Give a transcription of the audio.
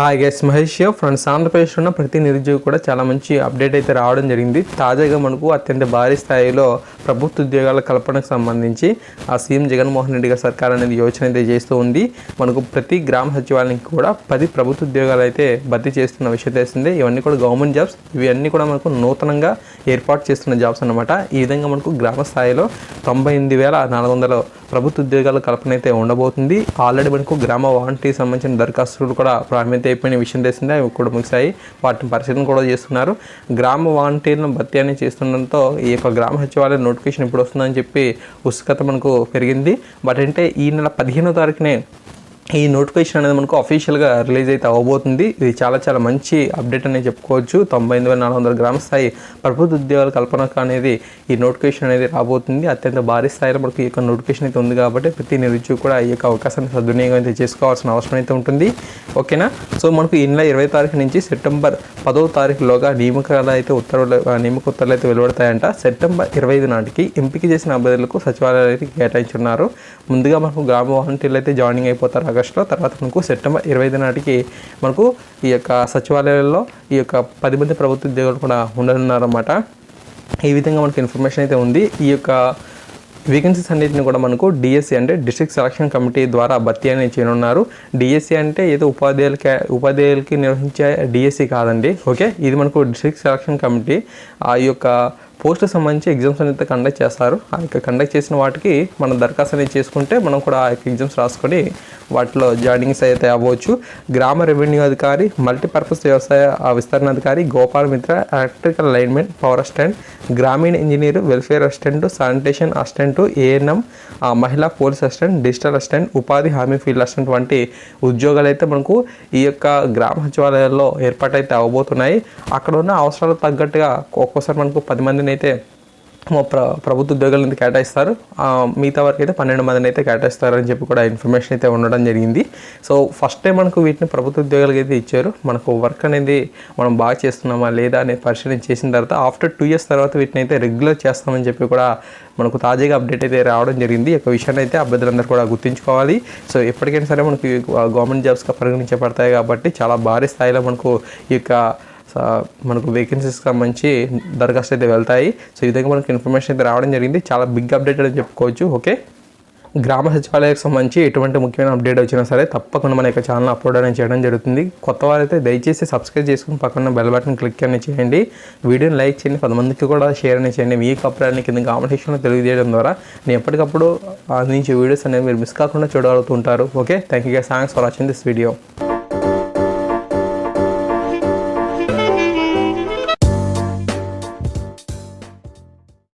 Hi guys Mahesh friends ఆంధ్రప్రదేశ్లో ఉన్న ప్రతి నిరుద్యోగి కూడా చాలా మంచి అప్డేట్ అయితే రావడం జరిగింది. తాజాగా మనకు అత్యంత భారీ స్థాయిలో ప్రభుత్వ ఉద్యోగాల కల్పనకు సంబంధించి ఆ సీఎం జగన్మోహన్ రెడ్డి గారి సర్కార్ అనేది యోచన అయితే చేస్తూ ఉంది. మనకు ప్రతి గ్రామ సచివాలయానికి కూడా పది ప్రభుత్వ ఉద్యోగాలు అయితే భర్తీ చేస్తున్న విషయం తెలిసిందే. ఇవన్నీ కూడా గవర్నమెంట్ జాబ్స్. ఇవన్నీ కూడా మనకు నూతనంగా ఏర్పాటు చేస్తున్న జాబ్స్ అన్నమాట. ఈ విధంగా మనకు గ్రామ స్థాయిలో తొంభై ఎనిమిది వేల నాలుగు వందల ప్రభుత్వ ఉద్యోగాల కల్పన అయితే ఉండబోతుంది. ఆల్రెడీ మనకు గ్రామ వాలంటీర్ సంబంధించిన దరఖాస్తులు కూడా ప్రారంభిత అయిపోయిన విషయం తెలిసిందే. అవి కూడా ముగిశాయి. వాటిని పరిశీలన కూడా చేస్తున్నారు. గ్రామ వాలంటీర్లను భర్తీ అనేది చేస్తుండడంతో ఈ యొక్క గ్రామ సచివాలయం సచివాలయ నోటిఫికేషన్ ఇప్పుడు వస్తుందని చెప్పి ఉత్సుకత మనకు పెరిగింది. బట్ అంటే ఈ నెల పదిహేనో తారీఖునే ఈ నోటిఫికేషన్ అనేది మనకు అఫీషియల్గా రిలీజ్ అయితే అవ్వబోతుంది ఇది చాలా చాలా మంచి అప్డేట్ అనేది చెప్పుకోవచ్చు. తొంభై ఎనిమిది వేల నాలుగు వందల గ్రామ స్థాయి ప్రభుత్వ ఉద్యోగాల కల్పనకు అనేది ఈ నోటిఫికేషన్ అనేది రాబోతుంది. అత్యంత భారీ స్థాయిలో మనకు ఈ యొక్క నోటిఫికేషన్ అయితే ఉంది కాబట్టి ప్రతి నిరుద్యోగి కూడా ఈ యొక్క అవకాశాన్ని సద్వినియోగం అయితే చేసుకోవాల్సిన అవసరం అయితే ఉంటుంది. ఓకేనా? సో మనకు ఈ నెల ఇరవై తారీఖు నుంచి సెప్టెంబర్ పదవ తారీఖులోగా నియమకాలు అయితే ఉత్తర్వులు నియమక ఉత్తర్వులు అయితే వెలువడతాయంట. సెప్టెంబర్ ఇరవై ఐదు నాటికి ఎంపిక చేసిన అభ్యర్థులకు సచివాలయాలు అయితే కేటాయించున్నారు. ముందుగా మనకు గ్రామ వాలంటీర్లు అయితే జాయినింగ్ అయిపోతారు. ఆగస్టులో తర్వాత మనకు సెప్టెంబర్ ఇరవై ఐదు నాటికి మనకు ఈ యొక్క సచివాలయాల్లో ఈ యొక్క పది మంది ప్రభుత్వ ఉద్యోగులు కూడా ఉండనున్నారన్నమాట. ఈ విధంగా మనకు ఇన్ఫర్మేషన్ అయితే ఉంది. ఈ యొక్క వేకెన్సీస్ అన్నింటిని కూడా మనకు డిఎస్సి అంటే డిస్ట్రిక్ట్ సెలక్షన్ కమిటీ ద్వారా భర్తీ అనేది చేయనున్నారు. డిఎస్సి అంటే ఏదో ఉపాధ్యాయులకి ఉపాధ్యాయులకి నిర్వహించే డిఎస్సి కాదండి. ఓకే? ఇది మనకు డిస్ట్రిక్ట్ సెలక్షన్ కమిటీ. ఆ యొక్క పోస్ట్ సంబంధించి ఎగ్జామ్స్ అనేది కండక్ట్ చేస్తారు. ఆ యొక్క కండక్ట్ చేసిన వాటికి మనం దరఖాస్తు అనేది చేసుకుంటే మనం కూడా ఆ యొక్క ఎగ్జామ్స్ రాసుకొని వాటిలో జాయినింగ్స్ అయితే అవ్వచ్చు. గ్రామ రెవెన్యూ అధికారి మల్టీపర్పస్ వ్యవసాయ విస్తరణ అధికారి Gopal Mitra electrical lineman power assistant గ్రామీణ engineer welfare assistant sanitation assistant ANM మహిళా పోలీస్ అసిస్టెంట్ డిజిటల్ అసిస్టెంట్ ఉపాధి హామీ ఫీల్డ్ అసిస్టెంట్ వంటి ఉద్యోగాలు అయితే మనకు ఈ యొక్క గ్రామ సచివాలయాల్లో ఏర్పాటైతే అవ్వబోతున్నాయి అక్కడ ఉన్న అవసరాలకు తగ్గట్టుగా ఒక్కోసారి మనకు పది మందిని అయితే ప్ర ప్రభుత్వ ఉద్యోగాల నుంచి కేటాయిస్తారు. మిగతా వరకు అయితే పన్నెండు మందిని అయితే కేటాయిస్తారు అని చెప్పి కూడా ఇన్ఫర్మేషన్ అయితే ఉండడం జరిగింది. సో ఫస్ట్ టైం మనకు వీటిని ప్రభుత్వ ఉద్యోగాలకు అయితే ఇచ్చారు. మనకు వర్క్ అనేది మనం బాగా చేస్తున్నామా లేదా అనేది పరిశీలన చేసిన తర్వాత ఆఫ్టర్ టూ ఇయర్స్ తర్వాత వీటిని అయితే రెగ్యులర్ చేస్తామని చెప్పి కూడా మనకు తాజాగా అప్డేట్ అయితే రావడం జరిగింది. ఈ యొక్క విషయాన్ని అయితే అభ్యర్థులందరూ కూడా గుర్తుంచుకోవాలి. సో ఎప్పటికైనా సరే మనకి గవర్నమెంట్ జాబ్స్గా పరిగణించబడతాయి కాబట్టి చాలా భారీ స్థాయిలో మనకు ఈ యొక్క సో మనకు వేకెన్సీస్ సంబంధించి దరఖాస్తు అయితే వెళ్తాయి. సో ఈ విధంగా మనకు ఇన్ఫర్మేషన్ అయితే రావడం జరిగింది. చాలా బిగ్ అప్డేట్ అని చెప్పుకోవచ్చు ఓకే గ్రామ సచివాలయాలకు సంబంధించి ఎటువంటి ముఖ్యమైన అప్డేట్ వచ్చినా సరే తప్పకుండా మన యొక్క ఛానల్ అప్లోడ్ అనేది చేయడం జరుగుతుంది. కొత్త వారైతే దయచేసి సబ్స్క్రైబ్ చేసుకుని పక్కన బెల్ బటన్ క్లిక్ అనేది చేయండి. వీడియోని లైక్ చేయండి పది మందికి కూడా షేర్ అనే చేయండి. మీ అభిప్రాయాన్ని కింద కామెంట్ సెక్షన్లో తెలియజేయడం ద్వారా నేను ఎప్పటికప్పుడు అందించే వీడియోస్ అనేవి మీరు మిస్ కాకుండా చూడగలుగుతుంటారు okay thank you thanks for watching this video